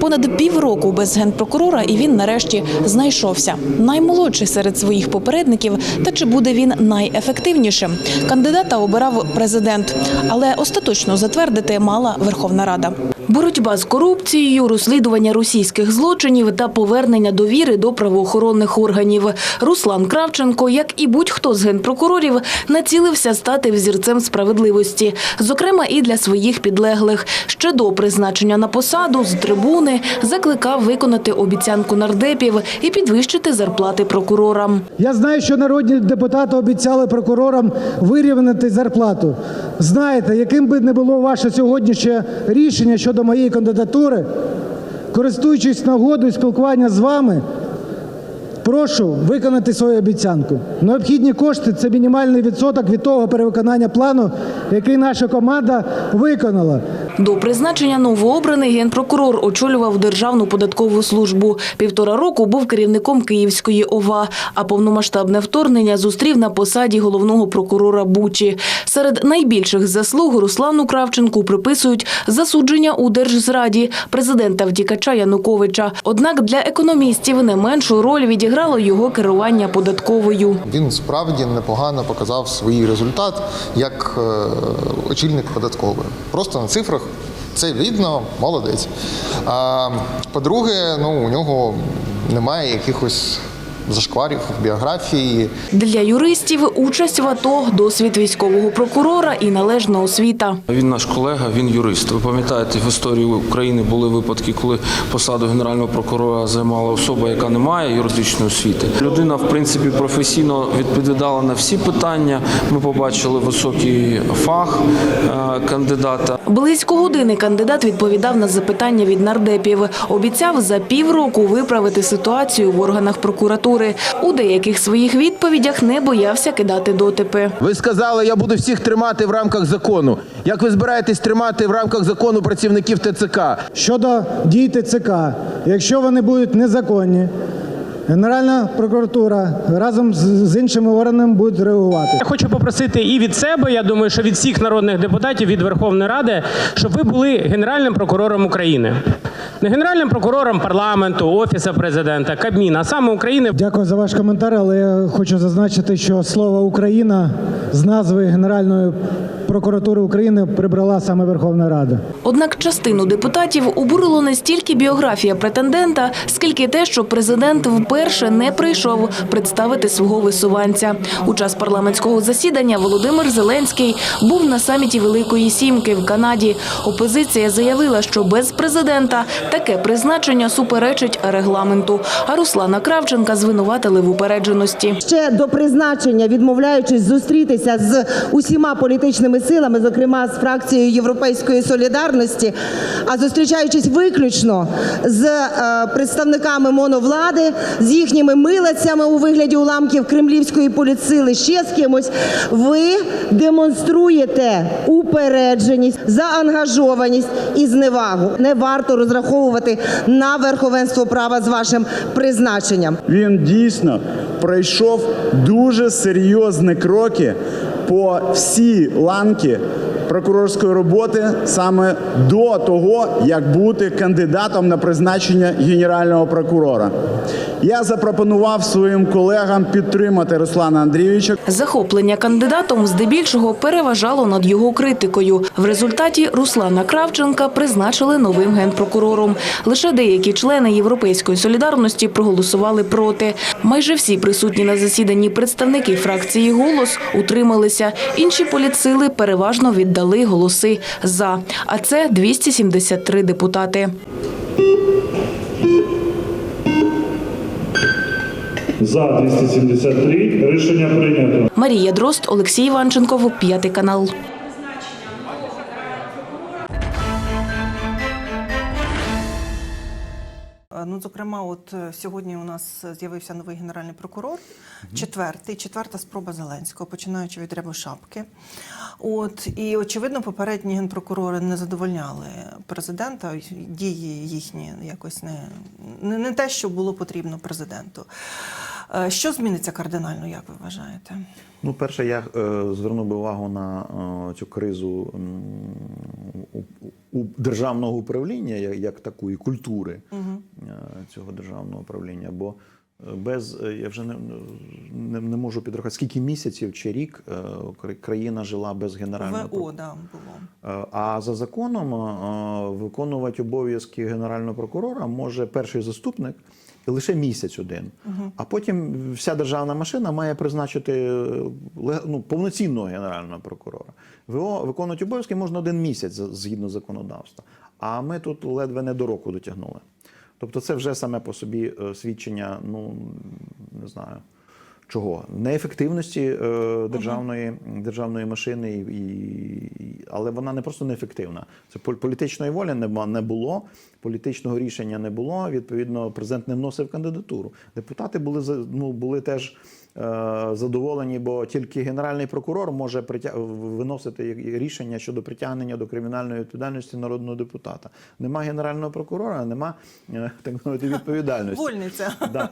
Понад півроку без генпрокурора, і він нарешті знайшовся. Наймолодший серед своїх попередників. Та чи буде він найефективнішим? Кандидата обирав президент, але остаточно затвердити мала Верховна Рада. Боротьба з корупцією, розслідування російських злочинів та повернення довіри до правоохоронних органів. Руслан Кравченко, як і будь-хто з генпрокурорів, націлився стати взірцем справедливості, зокрема і для своїх підлеглих. Ще до призначення на посаду з трибуни закликав виконати обіцянку нардепів і підвищити зарплати прокурорам. Я знаю, що народні депутати обіцяли прокурорам вирівняти зарплату. Знаєте, яким би не було ваше сьогоднішнє рішення щодо моєї кандидатури, користуючись нагодою спілкування з вами, прошу виконати свою обіцянку. Необхідні кошти це мінімальний відсоток від того перевиконання плану, який наша команда виконала. До призначення новообраний генпрокурор очолював Державну податкову службу. Півтора року був керівником Київської ОВА, а повномасштабне вторгнення зустрів на посаді головного прокурора Бучі. Серед найбільших заслуг Руслану Кравченку приписують засудження у Держзраді президента втікача Януковича. Однак для економістів не меншу роль відіграло його керування податковою. Він справді непогано показав свій результат як е, очільник податкової. Просто на цифрах це видно, молодець. По-друге, ну у нього немає якихось зашкварів біографії. Для юристів участь в АТО, досвід військового прокурора і належна освіта. Він наш колега, він юрист. Ви пам'ятаєте, в історії України були випадки, коли посаду генерального прокурора займала особа, яка не має юридичної освіти. Людина, в принципі, професійно відповідала на всі питання. Ми побачили високий фах е, кандидата. Близько години кандидат відповідав на запитання від нардепів. Обіцяв за півроку виправити ситуацію в органах прокуратури. У деяких своїх відповідях не боявся кидати дотипи. Ви сказали, я буду всіх тримати в рамках закону. Як ви збираєтесь тримати в рамках закону працівників ТЦК? Щодо дій ТЦК, якщо вони будуть незаконні, Генеральна прокуратура разом з, з іншими органами будуть реагувати. Я хочу попросити і від себе, я думаю, що від всіх народних депутатів від Верховної Ради, щоб ви були генеральним прокурором України. Не генеральним прокурором парламенту, офісу президента, Кабміна, а саме України. Дякую за ваш коментар, але я хочу зазначити, що слово Україна з назви Генеральної прокуратури України прибрала саме Верховна Рада. Однак частину депутатів обурило не стільки біографія претендента, скільки те, що президент вперше не прийшов представити свого висуванця. У час парламентського засідання Володимир Зеленський був на саміті Великої Сімки в Канаді. Опозиція заявила, що без президента таке призначення суперечить регламенту. А Руслана Кравченка звинуватили в упередженості. ще до призначення, відмовляючись зустрітися з усіма політичними силами, зокрема з фракцією Європейської солідарності, а зустрічаючись виключно з е, представниками моновлади, з їхніми милицями у вигляді уламків кремлівської політсили, ще з кимось, ви демонструєте упередженість, заангажованість і зневагу. Не варто розраховувати на верховенство права з вашим призначенням. він дійсно пройшов дуже серйозні кроки по всій ланки прокурорської роботи саме до того, як бути кандидатом на призначення генерального прокурора. Я запропонував своїм колегам підтримати Руслана Андрійовича. Захоплення кандидатом здебільшого переважало над його критикою. В результаті Руслана Кравченка призначили новим генпрокурором. Лише деякі члени Європейської солідарності проголосували проти. Майже всі присутні на засіданні представники фракції «Голос» утрималися. Інші політсили переважно віддали голоси «за». А це 273 депутати. За 273 рішення прийнято. Марія Дрозд, Олексій Іванченков, п'ятий канал. Ну, зокрема, от е, сьогодні у нас з'явився новий генеральний прокурор, четвертий, четверта спроба Зеленського, починаючи від Рябошапки. От і очевидно, попередні генпрокурори не задовольняли президента. Дії їхні якось не, не, не те, що було потрібно президенту. Е, Що зміниться кардинально, як ви вважаєте? Ну, перше, я е, звернув би увагу на е, цю кризу у, державного управління, як, такої культури е, цього державного управління. Бо без я вже не, не, не можу підрахувати, скільки місяців чи рік країна жила без генерального ВО, да, було. А за законом виконувати обов'язки генерального прокурора може перший заступник і лише місяць один. А потім вся державна машина має призначити е, ну, повноцінного генерального прокурора. ВО виконувати обов'язки можна один місяць згідно законодавства. А ми тут ледве не до року дотягнули. Тобто, це вже саме по собі е, свідчення, ну не знаю. Чого? Неефективності е, державної, державної машини, і, і, але вона не просто неефективна. Це пол- політичної волі не, не було, політичного рішення не було. Відповідно, президент не вносив кандидатуру. Депутати були ну, були теж е, задоволені, бо тільки генеральний прокурор може притя... виносити рішення щодо притягнення до кримінальної відповідальності народного депутата. Нема генерального прокурора, нема е, так мовити відповідальності. Вольниця. Да,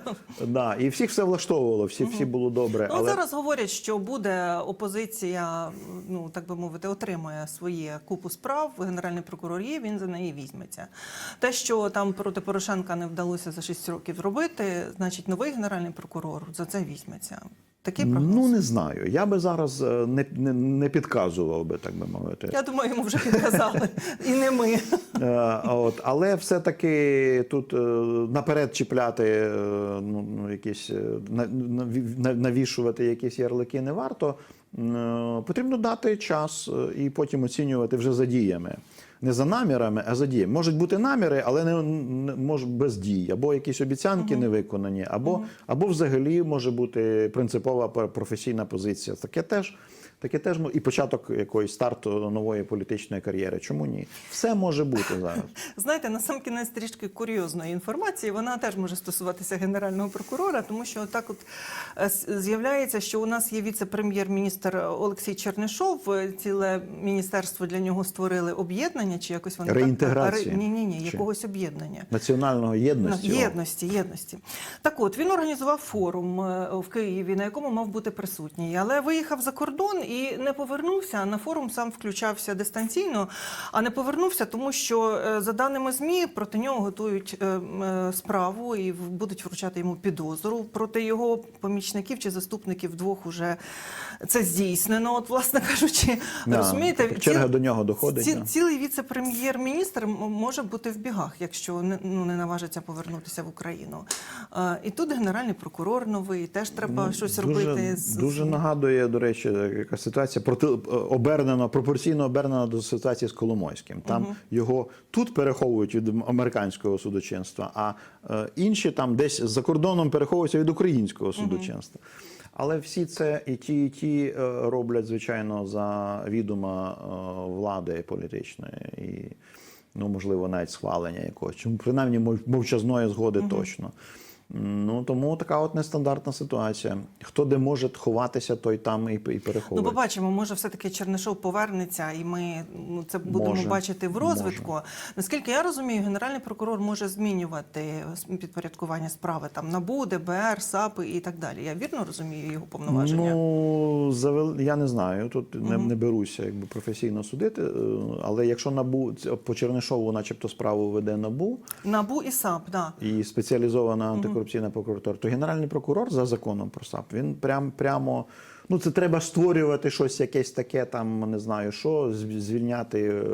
да. І всіх все влаштовувало, всі, всі було добре. Ну, але... зараз говорять, що буде опозиція, ну так би мовити, отримає своє купу справ. Генеральний прокурор є, він за неї візьметься. Те, що там проти Порошенка не вдалося за 6 років зробити, значить новий генеральний прокурор за це візьметься. Такий прогноз. Ну не знаю. Я би зараз е, не, не, не підказував би, так би мовити. Я думаю, йому вже підказали, і не ми. Е, от, але все-таки тут е, наперед чіпляти, ну, ну, якісь, на- наві- на- навішувати якісь ярлики не варто. М, Потрібно дати час е, і потім оцінювати вже за діями. Не за намірами, а за діями. Можуть бути наміри, але не, не може без дій, або якісь обіцянки не виконані, або, або взагалі може бути принципова пр- професійна позиція. Таке теж, таке теж і початок якоїсь старту нової політичної кар'єри. Чому ні? Все може бути зараз. Знаєте, на сам кінець трішки курйозної інформації. Вона теж може стосуватися генерального прокурора, тому що так от е, з'являється, що у нас є віце-прем'єр-міністр Олексій Чернишов. Е, Ціле міністерство для нього створили об'єднання, чи якось вони Реінтеграції? ні, ні, ні, Чи? якогось об'єднання. Національного єдності. Єдності, єдності. Так от він організував форум е, в Києві, на якому мав бути присутній, але виїхав за кордон і не повернувся. На форум сам включався дистанційно, а не повернувся, тому що е, за даними змі проти нього готують е, е, справу і будуть вручати йому підозру. Проти його помічників чи заступників двох уже це здійснено. От, власне кажучи, Да, розумієте, черга ці- до нього доходить, ці- да. цілий віце-прем'єр-міністр може бути в бігах, якщо не, ну, не наважиться повернутися в Україну. І тут генеральний прокурор новий, теж треба щось Ну, дуже, робити. Дуже нагадує, до речі, яка ситуація проти обернена, пропорційно обернена до ситуації з Коломойським. Там його тут переховують від американського судочинства, а е, інші там десь за кордоном переховуються від українського судочинства. Але всі це і ті, і ті е, роблять, звичайно, за відома е, влади політичної і, ну, можливо, навіть схвалення якогось. Принаймні мовчазної згоди точно. Ну тому така от нестандартна ситуація. Хто де може ховатися, той там і, і Ну, побачимо, може, все-таки Чернишов повернеться, і ми ну, це будемо Може, бачити в розвитку. Наскільки я розумію, генеральний прокурор може змінювати підпорядкування справи там НАБУ, ДБР, САПи і так далі. Я вірно розумію його повноваження? Ну завел... я не знаю. Тут не, не беруся якби професійно судити. е, Але якщо набу по Чернишову, начебто, справу веде набу НАБУ і САП, да. і спеціалізована антикорупційна прокуратура, то генеральний прокурор за законом про САП він прям прямо. Ну, це треба створювати щось якесь таке, там не знаю що, звільняти е,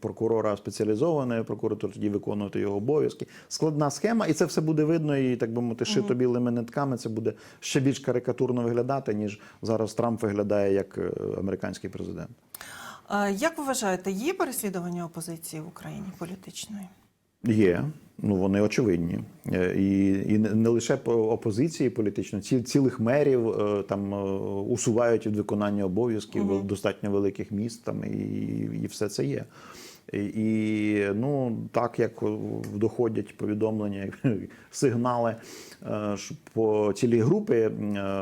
прокурора спеціалізованої прокуратури, тоді виконувати його обов'язки. Складна схема, і це все буде видно, і так би мовити, шито білими нитками. Це буде ще більш карикатурно виглядати, ніж зараз Трамп виглядає як е, американський президент. Як ви вважаєте, є переслідування опозиції в Україні політичної? Є, ну вони очевидні. Е, І, і не лише по опозиції політично, ці, цілих мерів е, там е, усувають від виконання обов'язків в достатньо великих міст там, і, і все це є. І, ну, так як доходять повідомлення, сигнали е, по цілій групи е,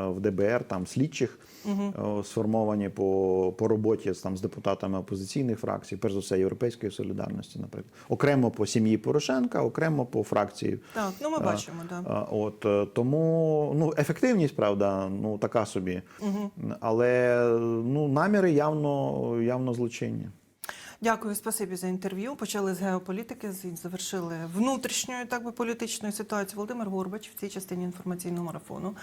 в ДБР, там слідчих е, сформовані по, по роботі там, з депутатами опозиційних фракцій, перш за все Європейської солідарності, наприклад, окремо по сім'ї Порошенка, окремо по фракції. Так, ну ми бачимо, да. От тому ну ефективність, правда, ну така собі, але ну наміри явно явно злочинні. Дякую, спасибі за інтерв'ю. Почали з геополітики, завершили внутрішньою так би політичною ситуацією. Володимир Горбач в цій частині інформаційного марафону